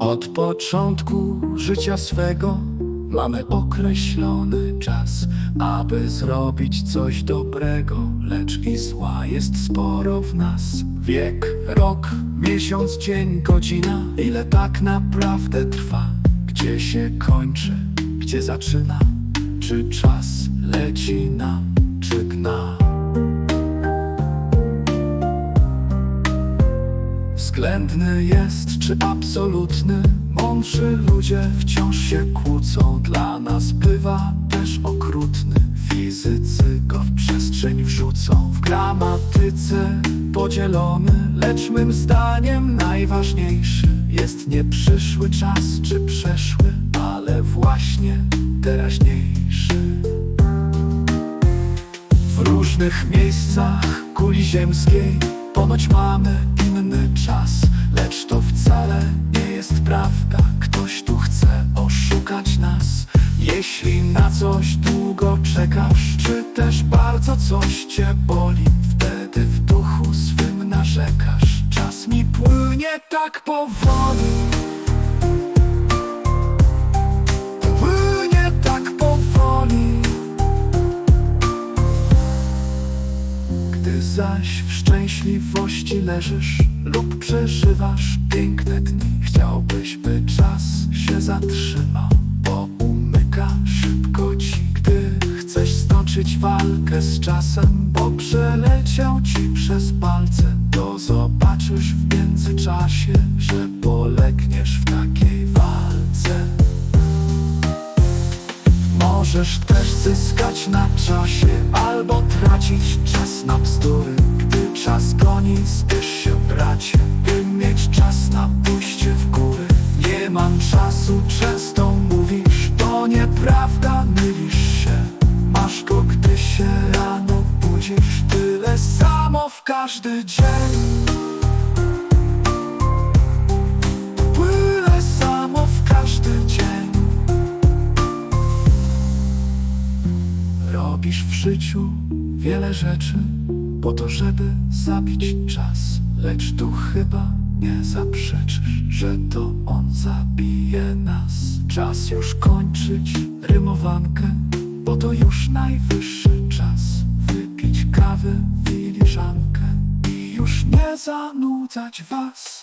Od początku życia swego mamy określony czas, aby zrobić coś dobrego, lecz i zła jest sporo w nas. Wiek, rok, miesiąc, dzień, godzina, ile tak naprawdę trwa? Gdzie się kończy, gdzie zaczyna? Czy czas leci nam, Względny jest czy absolutny? Mądrzy ludzie wciąż się kłócą. Dla nas bywa też okrutny. Fizycy go w przestrzeń wrzucą. W gramatyce podzielony Lecz mym zdaniem najważniejszy Jest nie przyszły czas czy przeszły Ale właśnie teraźniejszy. W różnych miejscach kuli ziemskiej Ponoć mamy inny czas Lecz to wcale nie jest prawda. Ktoś tu chce oszukać nas. Jeśli na coś długo czekasz Czy też bardzo coś cię boli Wtedy w duchu swym narzekasz. Czas mi płynie tak powoli Gdy zaś w szczęśliwości leżysz lub przeżywasz piękne dni, chciałbyś, by czas się zatrzymał, bo umyka szybko ci. Gdy chcesz stoczyć walkę z czasem, bo przeleciał ci przez palce, to zobaczysz w międzyczasie, Możesz też zyskać na czasie Albo tracić czas na bzdury. Gdy czas goni, spiesz się bracie By mieć czas na pójście w góry. Nie mam czasu, często mówisz To nieprawda, mylisz się. Masz go, gdy się rano budzisz Tyle samo w każdy dzień wiele rzeczy po to, żeby zabić czas, lecz tu chyba nie zaprzeczysz, że to on zabije nas. Czas już kończyć rymowankę, bo to już najwyższy czas wypić kawę, filiżankę i już nie zanudzać was.